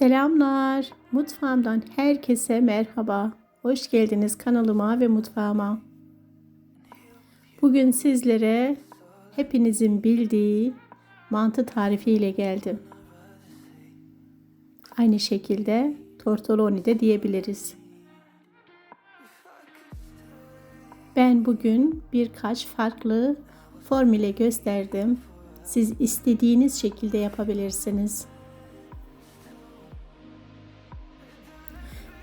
Selamlar. Mutfağımdan herkese merhaba. Hoş geldiniz kanalıma ve mutfağıma. Bugün sizlere hepinizin bildiği mantı tarifi ile geldim. Aynı şekilde tortelloni de diyebiliriz. Ben bugün birkaç farklı formüle gösterdim. Siz istediğiniz şekilde yapabilirsiniz.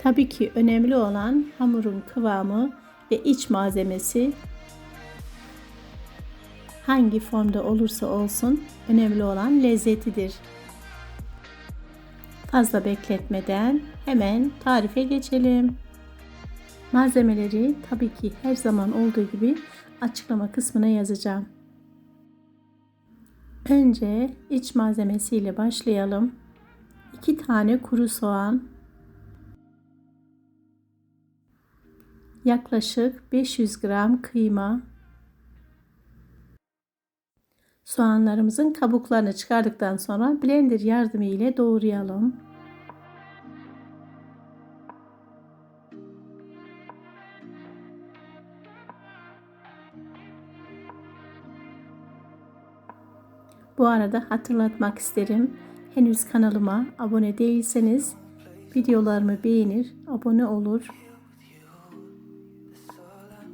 Tabii ki önemli olan hamurun kıvamı ve iç malzemesi hangi formda olursa olsun önemli olan lezzetidir. Fazla bekletmeden hemen tarife geçelim. Malzemeleri tabii ki her zaman olduğu gibi açıklama kısmına yazacağım. Önce iç malzemesiyle başlayalım. 2 tane kuru soğan, yaklaşık 500 gram kıyma, soğanlarımızın kabuklarını çıkardıktan sonra blender yardımı ile doğrayalım. Bu arada hatırlatmak isterim. Henüz kanalıma abone değilseniz videolarımı beğenir, abone olur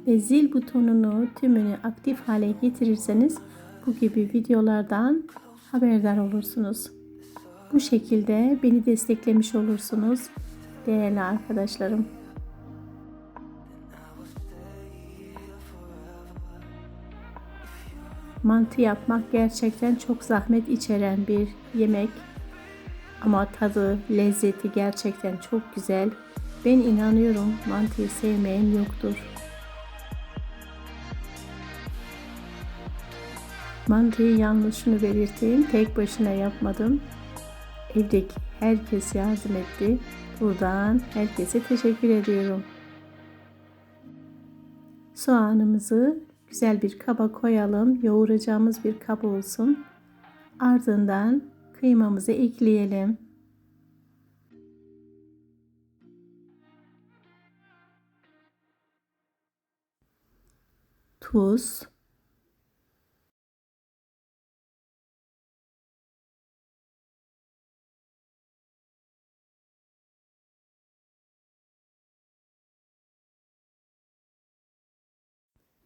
ve zil butonunu tümünü aktif hale getirirseniz bu gibi videolardan haberdar olursunuz. Bu şekilde beni desteklemiş olursunuz değerli arkadaşlarım. Mantı yapmak gerçekten çok zahmet içeren bir yemek. Ama tadı, lezzeti gerçekten çok güzel. Ben inanıyorum mantıyı sevmeyen yoktur. Mantıyı yalnız şunu belirteyim. Tek başına yapmadım. Evdeki herkes yardım etti. Buradan herkese teşekkür ediyorum. Soğanımızı güzel bir kaba koyalım. Yoğuracağımız bir kap olsun. Ardından kıymamızı ekleyelim. Tuz,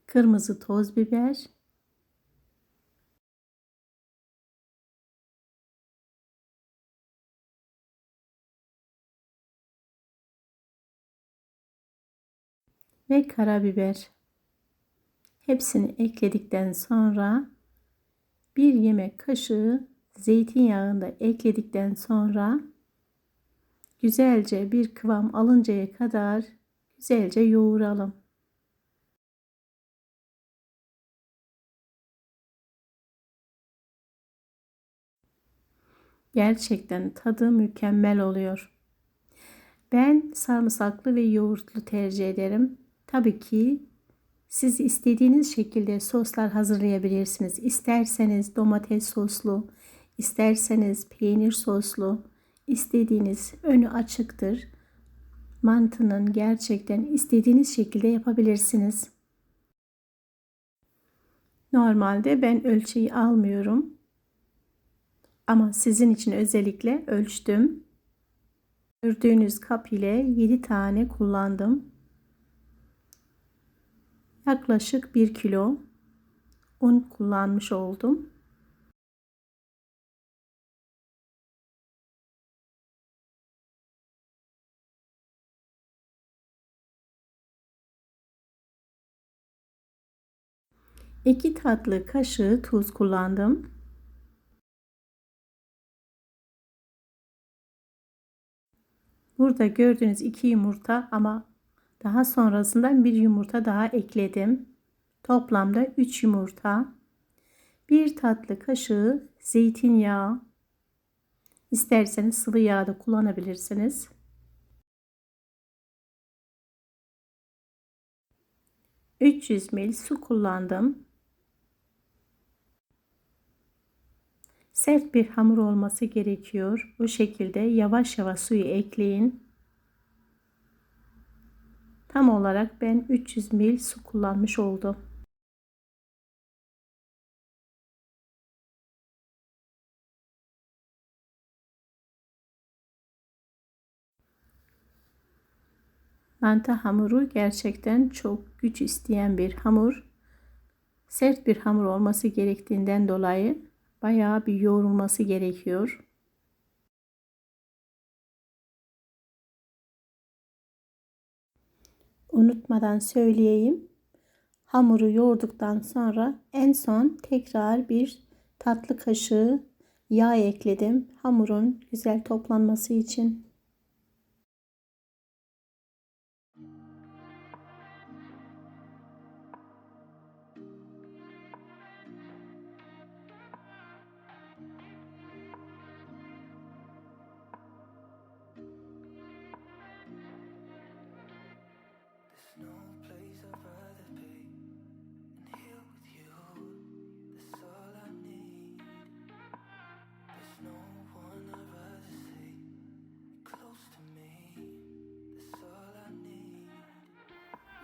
kırmızı toz biber, ve karabiber. Hepsini ekledikten sonra bir yemek kaşığı zeytinyağını da ekledikten sonra güzelce bir kıvam alıncaya kadar güzelce yoğuralım. Gerçekten tadı mükemmel oluyor. Ben sarımsaklı ve yoğurtlu tercih ederim. Tabii ki siz istediğiniz şekilde soslar hazırlayabilirsiniz. İsterseniz domates soslu, isterseniz peynir soslu, istediğiniz önü açıktır. Mantının gerçekten istediğiniz şekilde yapabilirsiniz. Normalde ben ölçeği almıyorum. Ama sizin için özellikle ölçtüm. Gördüğünüz kap ile 7 tane kullandım. Yaklaşık 1 kilo un kullanmış oldum. İki tatlı kaşığı tuz kullandım. Burada gördüğünüz iki yumurta ama daha sonrasında bir yumurta daha ekledim. Toplamda 3 yumurta. Bir tatlı kaşığı zeytinyağı. İsterseniz sıvı yağ da kullanabilirsiniz. ...300 ml su kullandım. Sert bir hamur olması gerekiyor. Bu şekilde yavaş yavaş suyu ekleyin. Tam olarak ben 300 ml su kullanmış oldum. Mantı hamuru gerçekten çok güç isteyen bir hamur. Sert bir hamur olması gerektiğinden dolayı bayağı bir yoğrulması gerekiyor. Unutmadan söyleyeyim. Hamuru yoğurduktan sonra en son tekrar bir tatlı kaşığı yağ ekledim. Hamurun güzel toplanması için.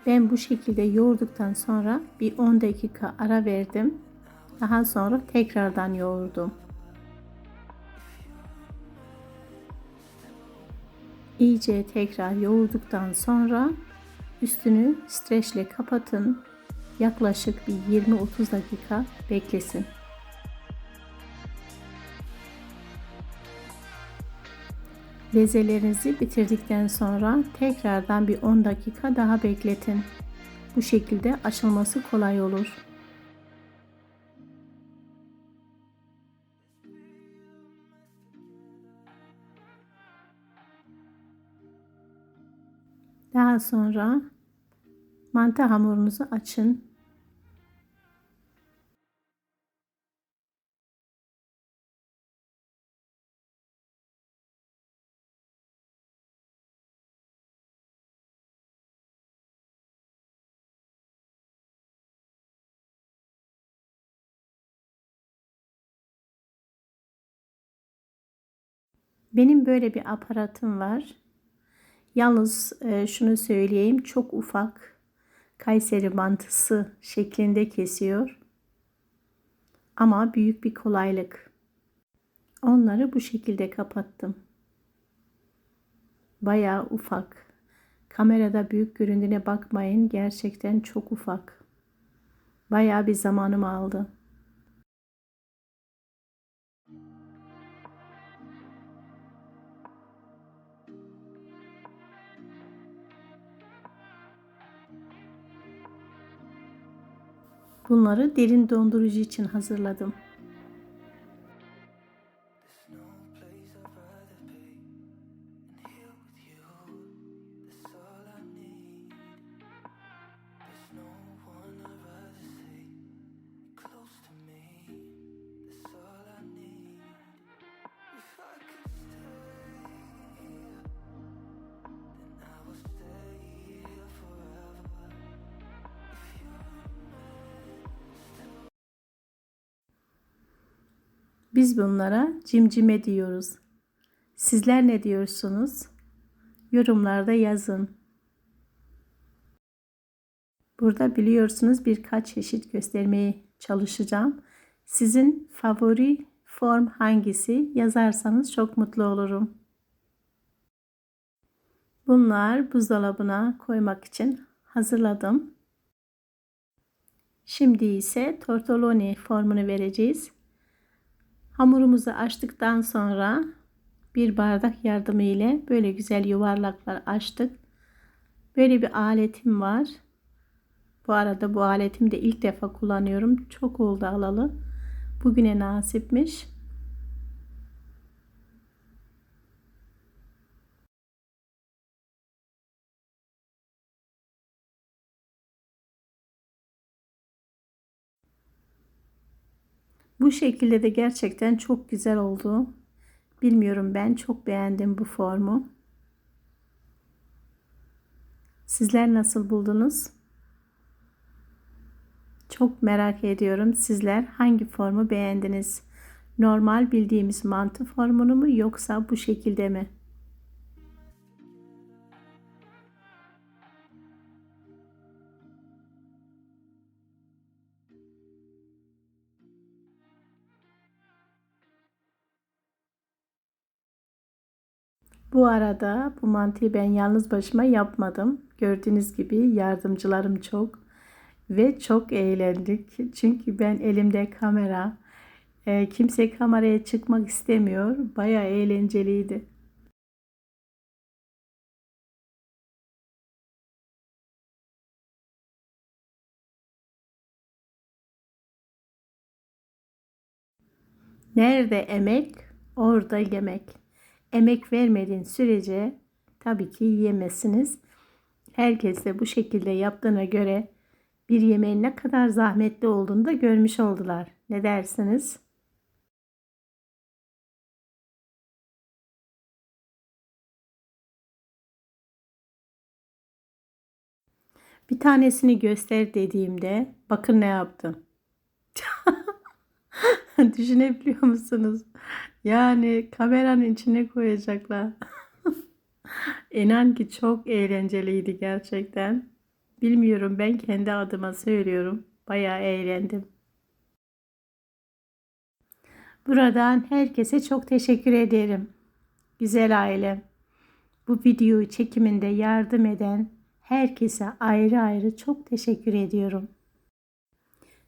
Ben bu şekilde yoğurduktan sonra bir 10 dakika ara verdim. Daha sonra tekrardan yoğurdum. İyice tekrar yoğurduktan sonra üstünü streçle kapatın. Yaklaşık bir 20-30 dakika beklesin. Bezelerinizi bitirdikten sonra tekrardan bir 10 dakika daha bekletin. Bu şekilde açılması kolay olur. Daha sonra mantı hamurunuzu açın. Benim böyle bir aparatım var. Yalnız e, şunu söyleyeyim çok ufak Kayseri mantısı şeklinde kesiyor. Ama büyük bir kolaylık. Onları bu şekilde kapattım. Bayağı ufak. Kamerada büyük göründüğüne bakmayın. Gerçekten çok ufak. Bayağı bir zamanımı aldı. Bunları derin dondurucu için hazırladım. Biz bunlara cimcime diyoruz. Sizler ne diyorsunuz? Yorumlarda yazın. Burada biliyorsunuz birkaç çeşit göstermeye çalışacağım. Sizin favori form hangisi yazarsanız çok mutlu olurum. Bunlar buzdolabına koymak için hazırladım. Şimdi ise tortelloni formunu vereceğiz. Hamurumuzu açtıktan sonra bir bardak yardımı ile böyle güzel yuvarlaklar açtık. Böyle bir aletim var. Bu arada bu aletimi de ilk defa kullanıyorum. Çok oldu alalı. Bugüne nasipmiş. Bu şekilde de gerçekten çok güzel oldu. Bilmiyorum ben çok beğendim bu formu. Sizler nasıl buldunuz? Çok merak ediyorum sizler hangi formu beğendiniz? Normal bildiğimiz mantı formunu mu yoksa bu şekilde mi? Bu arada bu mantıyı ben yalnız başıma yapmadım. Gördüğünüz gibi yardımcılarım çok ve çok eğlendik. Çünkü ben elimde kamera, e, kimse kameraya çıkmak istemiyor. Bayağı eğlenceliydi. Nerede emek, orada yemek. Emek vermediğin sürece tabii ki yiyemezsiniz. Herkes de bu şekilde yaptığına göre bir yemeğin ne kadar zahmetli olduğunu da görmüş oldular. Ne dersiniz? Bir tanesini göster dediğimde bakın ne yaptım. Düşünebiliyor musunuz? Yani kameranın içine koyacaklar. İnan ki çok eğlenceliydi gerçekten. Bilmiyorum ben kendi adıma söylüyorum. Bayağı eğlendim. Buradan herkese çok teşekkür ederim. Güzel ailem. Bu videoyu çekiminde yardım eden herkese ayrı ayrı çok teşekkür ediyorum.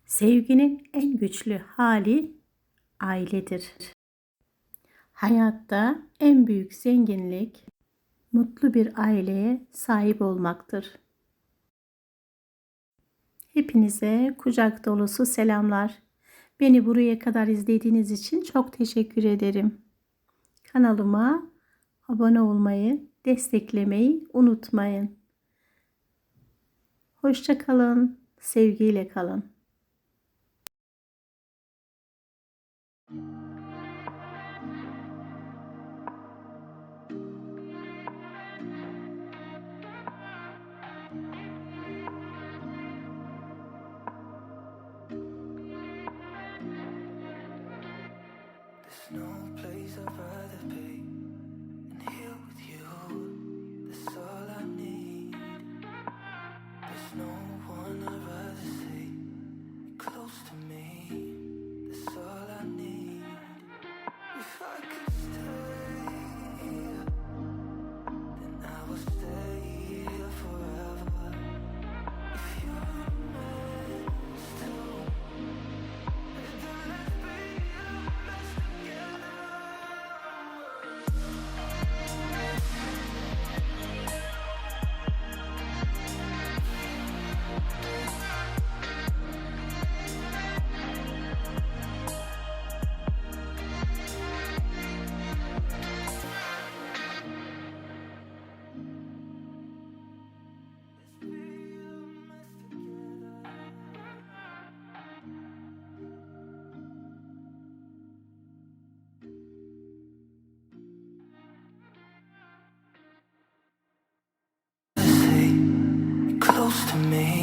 Sevginin en güçlü hali ailedir. Hayatta en büyük zenginlik mutlu bir aileye sahip olmaktır. Hepinize kucak dolusu selamlar. Beni buraya kadar izlediğiniz için çok teşekkür ederim. Kanalıma abone olmayı, desteklemeyi unutmayın. Hoşça kalın, sevgiyle kalın. There's me.